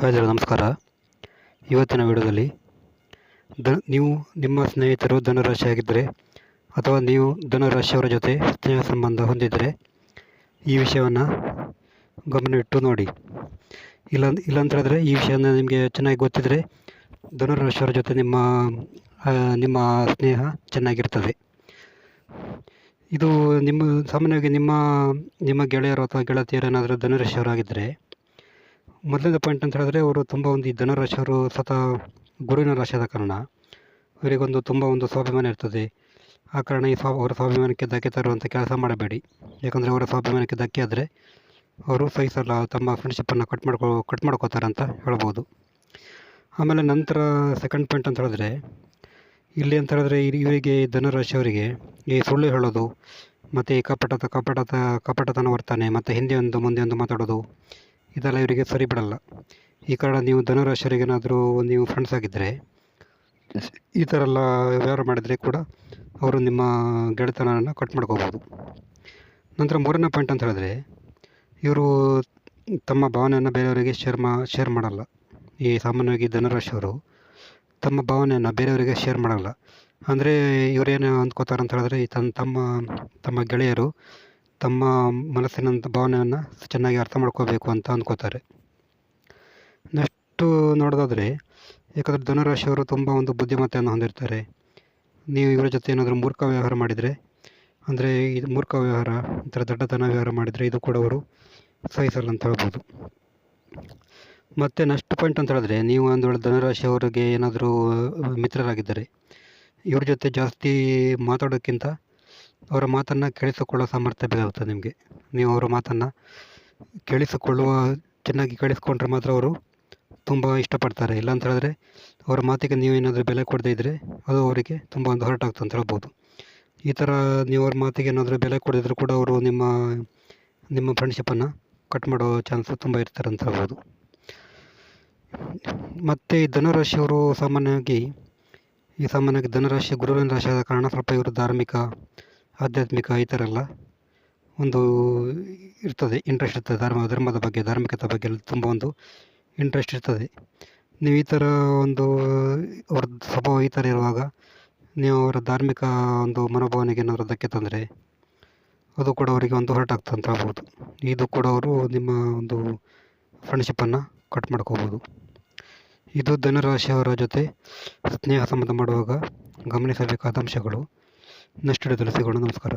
Hi ಎಲ್ಲರಿಗೂ ನಮಸ್ಕಾರ. ಇವತ್ತಿನ ವಿಡಿಯೋದಲ್ಲಿ ದ, ನೀವು ನಿಮ್ಮ ಸ್ನೇಹಿತರು ಧನುರಾಶಿಯಾಗಿದ್ದರೆ ಅಥವಾ ನೀವು ಧನುರಾಶಿಯವರ ಜೊತೆ ಸ್ನೇಹ ಸಂಬಂಧ ಹೊಂದಿದ್ದರೆ ಈ ವಿಷಯವನ್ನು ಗಮನವಿಟ್ಟು ನೋಡಿ. ಇಲ್ಲ, ಇಲ್ಲಾಂತ ಹೇಳಿದ್ರೆ ಈ ವಿಷಯನ ನಿಮಗೆ ಚೆನ್ನಾಗಿ ಗೊತ್ತಿದ್ದರೆ ಧನುರಾಶಿಯವರ ಜೊತೆ ನಿಮ್ಮ ನಿಮ್ಮ ಸ್ನೇಹ ಚೆನ್ನಾಗಿರ್ತದೆ. ಇದು ನಿಮ್ಮ, ಸಾಮಾನ್ಯವಾಗಿ ನಿಮ್ಮ ನಿಮ್ಮ ಗೆಳೆಯರು ಅಥವಾ ಗೆಳತಿಯರೇನಾದರೂ ಧನುರಾಶಿಯವರಾಗಿದ್ದರೆ ಮೊದಲನೇ ಪಾಯಿಂಟ್ ಅಂತ ಹೇಳಿದ್ರೆ ಅವರು ತುಂಬ ಒಂದು ಈ ಧನುರಾಶಿಯವರು ಸತ ಗುರುವಿನ ರಾಶಿಯಾದ ಕಾರಣ ಇವರಿಗೊಂದು ತುಂಬ ಒಂದು ಸ್ವಾಭಿಮಾನ ಇರ್ತದೆ. ಆ ಕಾರಣ ಈ ಸ್ವಾ ಅವರ ಸ್ವಾಭಿಮಾನಕ್ಕೆ ಧಕ್ಕೆ ತರುವಂಥ ಕೆಲಸ ಮಾಡಬೇಡಿ. ಯಾಕಂದರೆ ಅವರ ಸ್ವಾಭಿಮಾನಕ್ಕೆ ಧಕ್ಕೆ ಆದರೆ ಅವರು ಸಹಿಸಲ್ಲ ತಮ್ಮ ಫ್ರೆಂಡ್ಶಿಪ್ಪನ್ನು ಕಟ್ ಮಾಡ್ಕೊ ಕಟ್ ಮಾಡ್ಕೋತಾರೆ ಅಂತ ಹೇಳ್ಬೋದು. ಆಮೇಲೆ ನಂತರ ಸೆಕೆಂಡ್ ಪಾಯಿಂಟ್ ಅಂತ ಹೇಳಿದ್ರೆ ಇಲ್ಲಿ ಅಂತ ಹೇಳಿದ್ರೆ ಇವರಿಗೆ ಧನುರಾಶಿಯವರಿಗೆ ಈ ಸುಳ್ಳು ಹೇಳೋದು, ಮತ್ತು ಕಪಟತ ಕಪಟತ ಕಪಟತನ ವರ್ತನೆ, ಮತ್ತು ಹಿಂದೆ ಒಂದು ಮುಂದೆ ಒಂದು ಮಾತಾಡೋದು ಇದೆಲ್ಲ ಇವರಿಗೆ ಸರಿ ಬಿಡಲ್ಲ ಈ ಕಾರಣ ನೀವು ಧನುರಾಶರಿಗೇನಾದರೂ ನೀವು ಫ್ರೆಂಡ್ಸ್ ಆಗಿದ್ದರೆ ಈ ಥರ ಎಲ್ಲ ವ್ಯವಹಾರ ಮಾಡಿದರೆ ಕೂಡ ಅವರು ನಿಮ್ಮ ಗೆಳೆತನವನ್ನು ಕಟ್ ಮಾಡ್ಕೋಬೋದು. ನಂತರ ಮೂರನೇ ಪಾಯಿಂಟ್ ಅಂತ ಹೇಳಿದ್ರೆ, ಇವರು ತಮ್ಮ ಭಾವನೆಯನ್ನು ಬೇರೆಯವರಿಗೆ ಶೇರ್ ಮಾ ಶೇರ್ ಮಾಡಲ್ಲ. ಈ ಸಾಮಾನ್ಯವಾಗಿ ಧನುರಾಶಿಯವರು ತಮ್ಮ ಭಾವನೆಯನ್ನು ಬೇರೆಯವರಿಗೆ ಶೇರ್ ಮಾಡಲ್ಲ. ಅಂದರೆ ಇವರೇನು ಅಂದ್ಕೋತಾರೆ ಅಂತ ಹೇಳಿದ್ರೆ ತನ್ನ ತಮ್ಮ ತಮ್ಮ ಗೆಳೆಯರು ತಮ್ಮ ಮನಸ್ಸಿನ ಭಾವನೆಯನ್ನು ಚೆನ್ನಾಗಿ ಅರ್ಥ ಮಾಡ್ಕೋಬೇಕು ಅಂತ ಅಂದ್ಕೋತಾರೆ. ನೆಕ್ಸ್ಟು ನೋಡೋದಾದರೆ ಯಾಕಂದರೆ ಧನುರಾಶಿಯವರು ತುಂಬ ಒಂದು ಬುದ್ಧಿಮತ್ತೆಯನ್ನು ಹೊಂದಿರ್ತಾರೆ. ನೀವು ಇವರ ಜೊತೆ ಏನಾದರೂ ಮೂರ್ಖ ವ್ಯವಹಾರ ಮಾಡಿದರೆ, ಅಂದರೆ ಇದು ಮೂರ್ಖ ವ್ಯವಹಾರ ದೊಡ್ಡತನ ದಡ್ಡತನ ವ್ಯವಹಾರ ಮಾಡಿದರೆ ಇದು ಕೂಡ ಅವರು ಸಹಿಸಲ್ಲ ಅಂತ ಹೇಳ್ಬೋದು. ಮತ್ತು ನೆಕ್ಸ್ಟ್ ಪಾಯಿಂಟ್ ಅಂತ ಹೇಳಿದ್ರೆ, ನೀವು ಒಂದು ವೇಳೆ ಧನುರಾಶಿಯವರಿಗೆ ಏನಾದರೂ ಮಿತ್ರರಾಗಿದ್ದರೆ, ಇವ್ರ ಜೊತೆ ಜಾಸ್ತಿ ಮಾತಾಡೋಕ್ಕಿಂತ ಅವರ ಮಾತನ್ನು ಕೇಳಿಸಿಕೊಳ್ಳೋ ಸಾಮರ್ಥ್ಯ ಬೇಕಾಗುತ್ತೆ ನಿಮಗೆ. ನೀವು ಅವರ ಮಾತನ್ನು ಕೇಳಿಸಿಕೊಳ್ಳುವ, ಚೆನ್ನಾಗಿ ಕೇಳಿಸ್ಕೊಂಡ್ರೆ ಮಾತ್ರ ಅವರು ತುಂಬ ಇಷ್ಟಪಡ್ತಾರೆ. ಇಲ್ಲ ಅಂತ ಹೇಳಿದ್ರೆ ಅವರ ಮಾತಿಗೆ ನೀವೇನಾದರೂ ಬೆಲೆ ಕೊಡದೇ ಇದ್ದರೆ ಅದು ಅವರಿಗೆ ತುಂಬ ಒಂದು ಹರ್ಟ್ ಆಗ್ತದೆ ಅಂತ ಹೇಳ್ಬೋದು. ಈ ಥರ ನೀವು ಅವ್ರ ಮಾತಿಗೆ ಏನಾದರೂ ಬೆಲೆ ಕೊಡದಿದ್ರು ಕೂಡ ಅವರು ನಿಮ್ಮ ನಿಮ್ಮ ಫ್ರೆಂಡ್ಶಿಪ್ಪನ್ನು ಕಟ್ ಮಾಡೋ ಚಾನ್ಸು ತುಂಬ ಇರ್ತಾರೆ ಅಂತ ಹೇಳ್ಬೋದು. ಮತ್ತು ಧನುರಾಶಿಯವರು ಸಾಮಾನ್ಯವಾಗಿ, ಈ ಸಾಮಾನ್ಯವಾಗಿ ಧನುರಾಶಿ ಗುರುವಿನ ರಾಶಿ ಆದ ಕಾರಣ ಸ್ವಲ್ಪ ಇವರು ಧಾರ್ಮಿಕ ಆಧ್ಯಾತ್ಮಿಕ ಈ ಥರ ಎಲ್ಲ ಒಂದು ಇರ್ತದೆ ಇಂಟ್ರೆಸ್ಟ್ ಇರ್ತದೆ. ಧರ್ಮ, ಧರ್ಮದ ಬಗ್ಗೆ, ಧಾರ್ಮಿಕತೆ ಬಗ್ಗೆ ಎಲ್ಲ ತುಂಬ ಒಂದು ಇಂಟ್ರೆಸ್ಟ್ ಇರ್ತದೆ. ನೀವು ಈ ಥರ ಒಂದು ಅವ್ರ ಸ್ವಭಾವ ಈ ಥರ ಇರುವಾಗ ನೀವು ಅವರ ಧಾರ್ಮಿಕ ಒಂದು ಮನೋಭಾವನೆಗೆ ಏನಾದರೂ ಧಕ್ಕೆ ತಂದರೆ ಅದು ಕೂಡ ಅವರಿಗೆ ಒಂದು ಹೊರಟಾಗ್ತದೆ ಅಂತ ಹೇಳ್ಬೋದು. ಇದು ಕೂಡ ಅವರು ನಿಮ್ಮ ಒಂದು ಫ್ರೆಂಡ್ಶಿಪ್ಪನ್ನು ಕಟ್ ಮಾಡ್ಕೋಬೋದು. ಇದು ಧನುರಾಶಿಯವರ ಜೊತೆ ಸ್ನೇಹ ಸಂಬಂಧ ಮಾಡುವಾಗ ಗಮನಿಸಬೇಕಾದ ಅಂಶಗಳು. ವಿಡಿಯೋದಲ್ಲಿ ಸಿಗೋಣ. ನಮಸ್ಕಾರ.